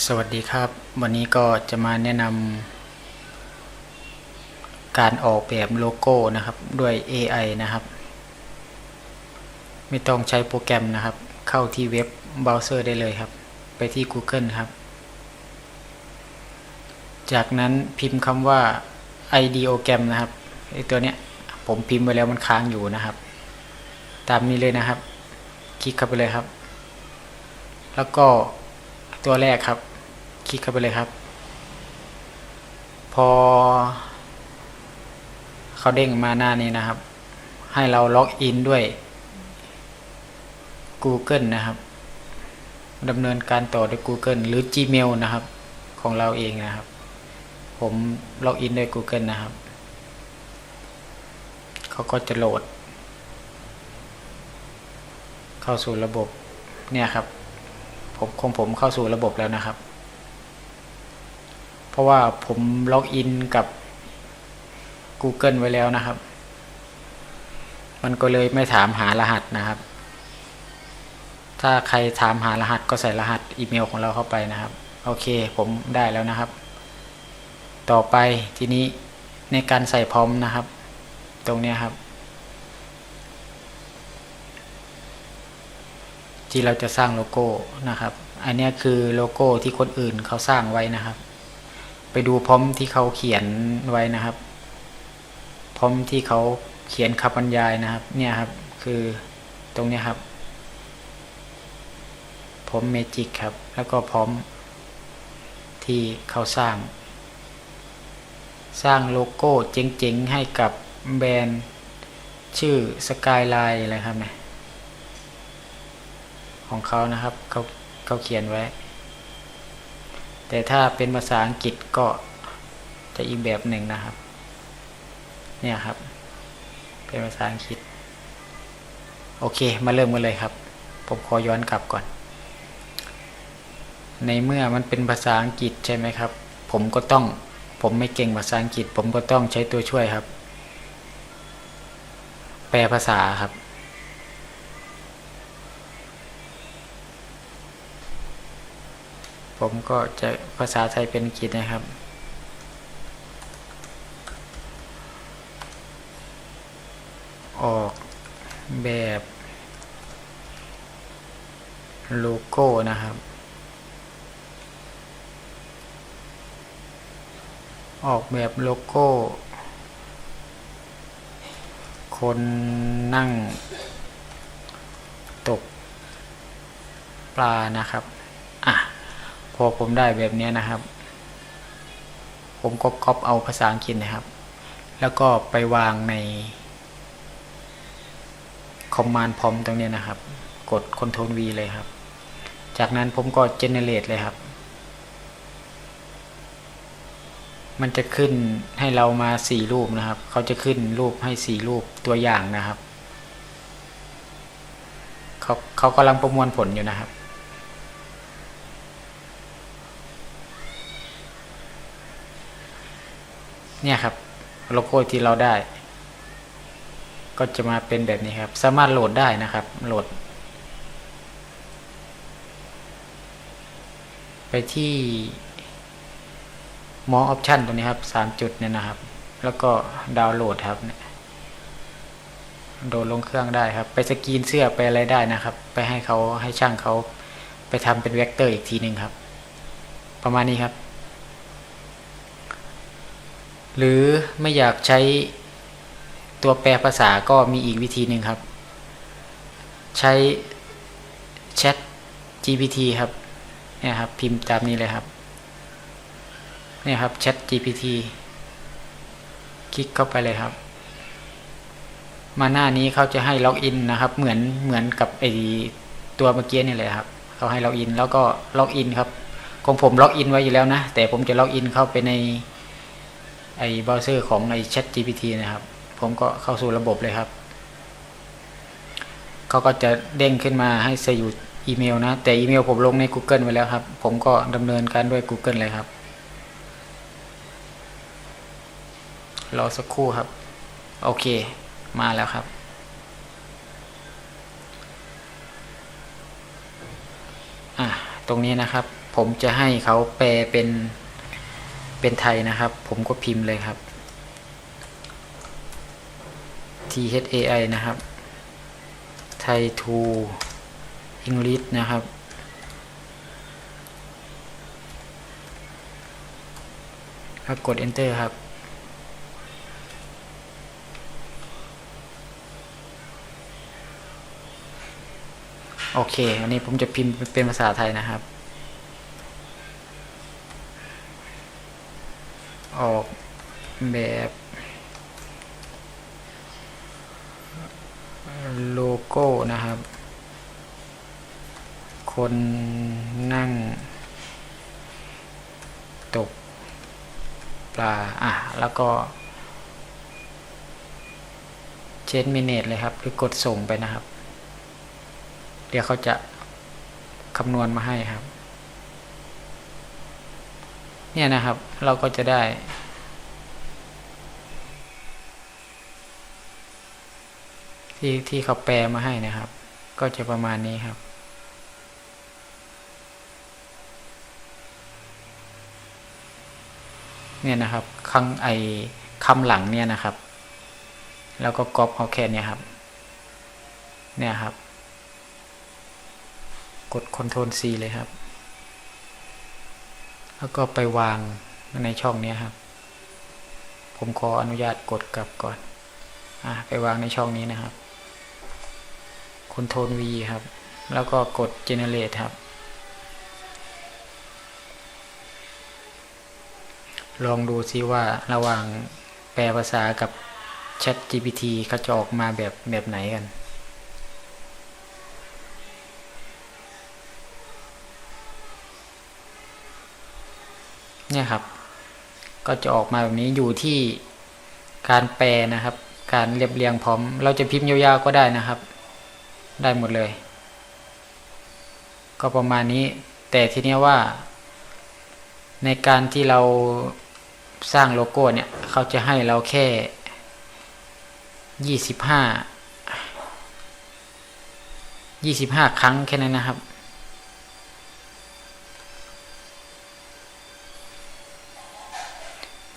สวัสดีครับ วันนี้ก็จะมาแนะนำการออกแบบโลโก้นะครับด้วย AI นะครับ ไม่ต้องใช้โปรแกรมนะครับ เข้าที่เว็บเบราว์เซอร์ได้เลยครับ ไปที่ Google ครับ จากนั้นพิมพ์คำว่า ideogram นะครับไอตัวเนี้ยผมพิมพ์ไปแล้วมันค้างอยู่นะครับ ตามนี้เลยนะครับ คลิกเข้าไปเลยครับ แล้วก็ ตัวแรกครับ คลิกเข้าไปเลยครับ พอ เขาเด้งมาหน้านี้นะครับ ให้เราล็อกอินด้วย Google นะครับดำเนินการต่อด้วย Google หรือ Gmail นะครับ ของเราเองนะครับ ผมล็อกอินด้วย Google นะครับ เขาก็จะโหลด เข้าสู่ระบบเนี่ยครับ ผมของผมเข้าสู่ระบบแล้วนะครับ เพราะว่าผมล็อกอินกับ Google ไว้แล้วนะครับ มันก็เลยไม่ถามหารหัสนะครับ ถ้าใครถามหารหัสก็ใส่รหัสอีเมลของเราเข้าไปนะครับ โอเคผมได้แล้วนะครับ ต่อไปทีนี้ในการใส่พร้อมนะครับ ตรงนี้ครับ ที่เราจะสร้างโลโก้นะครับ อันนี้คือโลโก้ที่คนอื่นเขาสร้างไว้นะครับ ไปดูพร้อมที่เขาเขียนไว้นะครับ พร้อมที่เขาเขียนคำบรรยายนะครับ เนี่ยครับ คือตรงนี้ครับพร้อมเมจิกครับ แล้วก็พร้อมที่เขาสร้าง สร้างโลโก้เจ๋งๆให้กับแบรนด์ชื่อสกายไลน์อะไรครับเนี่ย ของเขานะครับเขาเขาเขียนไว้ แต่ถ้าเป็นภาษาอังกฤษก็จะอีกแบบหนึ่งนะครับ เนี่ยครับ เป็นภาษาอังกฤษ โอเค มาเริ่มกันเลยครับ ผมขอย้อนกลับก่อน ในเมื่อมันเป็นภาษาอังกฤษใช่ไหมครับ ผมก็ต้องผมไม่เก่งภาษาอังกฤษ ผมก็ต้องใช้ตัวช่วยครับ แปลภาษาครับ ผมก็จะภาษาไทยเป็นอังกฤษนะครับ ออกแบบโลโก้นะครับ ออกแบบโลโก้ คนนั่ง ตกปลานะครับ พอผมได้แบบนี้นะครับ ผมก็ก๊อปเอาภาษาอังกฤษนะครับ แล้วก็ไปวางในคอมมานด์พร้อมตรงนี้นะครับ กด Ctrl V เลยครับ จากนั้นผมก็ generate เลยครับ มันจะขึ้นให้เรามาสี่รูปนะครับ เขาจะขึ้นรูปให้สี่รูปตัวอย่างนะครับ เขาเขากำลังประมวลผลอยู่นะครับ เนี่ยครับโลโก้ที่เราได้ ก็จะมาเป็นแบบนี้ครับ สามารถโหลดได้นะครับ โหลด ไปที่มออปชันตรงนี้ครับสามจุดเนี่ยนะครับ แล้วก็ดาวน์โหลดครับเนี่ยโดดลงเครื่องได้ครับ ไปสกรีนเสื้อไปอะไรได้นะครับ ไปให้เขาให้ช่างเขาไปทำเป็นเวกเตอร์อีกทีหนึ่งครับ ประมาณนี้ครับ หรือไม่อยากใช้ตัวแปลภาษาก็มีอีกวิธีหนึ่งครับ ใช้ Chat GPT ครับเนี่ยครับ พิมพ์ตามนี้เลยครับเนี่ยครับ Chat GPT คลิกเข้าไปเลยครับ มาหน้านี้เขาจะให้ล็อกอินนะครับ เหมือนเหมือนกับไอตัวเมื่อกี้นี่เลยครับเขาให้ล็อกอิน แล้วก็ล็อกอินครับของผมล็อกอินไว้อยู่แล้วนะ แต่ผมจะล็อกอินเข้าไปใน อเบราว์เซอร์ของไอ Chat GPT นะครับ ผมก็เข้าสู่ระบบเลยครับ เขาก็จะเด้งขึ้นมาให้ใส่อยู่อีเมลนะ แต่อีเมลผมลงใน Google ไว้แล้วครับ ผมก็ดำเนินการด้วย Google เลยครับ รอสักครู่ครับ โอเค มาแล้วครับอะตรงนี้นะครับ ผมจะให้เขาแปลเป็น เป็นไทยนะครับ ผมก็พิมพ์เลยครับ T H A I นะครับ ไทย to English นะครับแล้วกด enter ครับโอเค อันนี้ผมจะพิมพ์เป็นภาษาไทยนะครับ ออก แบบโลโก้นะครับ คนนั่ง ตกปลา อะ แล้วก็เชนมิเนตเลยครับหรือกดส่งไปนะครับ เดี๋ยวเขาจะคำนวณมาให้ครับ เนี่ยนะครับ เราก็จะได้ ที่ที่เขาแปลมาให้นะครับ ก็จะประมาณนี้ครับ เนี่ยนะครับครั้งไอคำหลังเนี่ยนะครับ แล้วก็ก๊อปเอาแค่นี้ครับ เนี่ยครับ กด Ctrl C เลยครับ แล้วก็ไปวางในช่องนี้ครับ ผมขออนุญาตกดกลับก่อน อ่าไปวางในช่องนี้นะครับ Ctrl V ครับ แล้วก็กด Generate ครับ ลองดูซิว่าระหว่างแปลภาษากับ Chat GPT เขาจะออกมาแบบแบบไหนกันเนี่ยครับ ก็จะออกมาแบบนี้อยู่ที่การแปลนะครับ การเรียบเรียงพร้อม เราจะพิมพ์ยาวๆก็ได้นะครับ ได้หมดเลย ก็ประมาณนี้ แต่ทีเนี้ยว่า ในการที่เราสร้างโลโก้เนี่ย เขาจะให้เราแค่ยี่สิบห้ายี่สิบห้าครั้งแค่นั้นนะครับ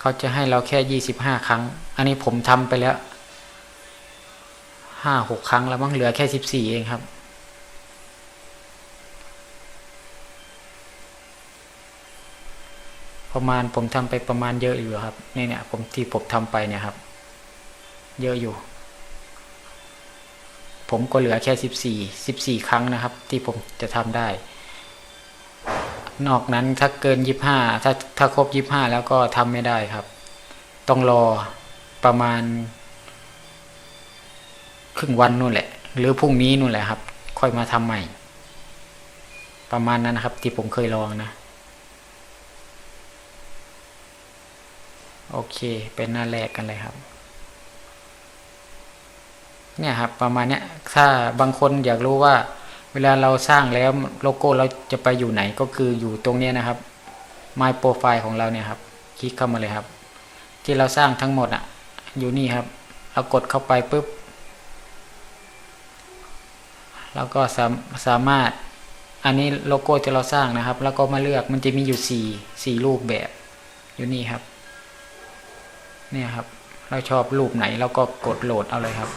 เขาจะให้เราแค่ยี่สิบห้าครั้ง อันนี้ผมทำไปแล้ว ห้าหกครั้งแล้วมั้งเหลือแค่สิบสี่เองครับ ประมาณผมทำไปประมาณเยอะอยู่ครับนี่เนี่ยผมที่ผมทำไปเนี่ยครับ เยอะอยู่ ผมก็เหลือแค่สิบสี่สิบสี่ครั้งนะครับ ที่ผมจะทำได้ นอกนั้นถ้าเกินยี่ห้าถ้าถ้าครบยี่ห้าแล้วก็ทำไม่ได้ครับ ต้องรอประมาณ ครึ่งวันนู่นแหละ หรือพรุ่งนี้นู่นแหละครับ ค่อยมาทำใหม่ ประมาณนั้นนะครับ ที่ผมเคยลองนะโอเค เป็นหน้าแรกกันเลยครับ เนี่ยครับ ประมาณเนี้ย ถ้าบางคนอยากรู้ว่า เวลาเราสร้างแล้วโลโก้เราจะไปอยู่ไหนก็คืออยู่ตรงเนี้ยนะครับ My Profile ของเราเนี่ยครับ คลิกเข้ามาเลยครับ ที่เราสร้างทั้งหมดอะ อยู่นี่ครับ เรากดเข้าไปปุ๊บ แล้วก็สามสามารถอันนี้โลโก้ที่เราสร้างนะครับ แล้วก็มาเลือกมันจะมีอยู่สี่สี่รูปแบบอยู่นี่ครับ เนี่ยครับ เราชอบรูปไหนเราก็กดโหลดเอาเลยครับ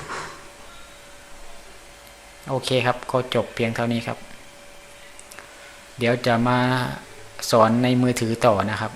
โอเคครับ ก็จบเพียงเท่านี้ครับ เดี๋ยวจะมาสอนในมือถือต่อนะครับ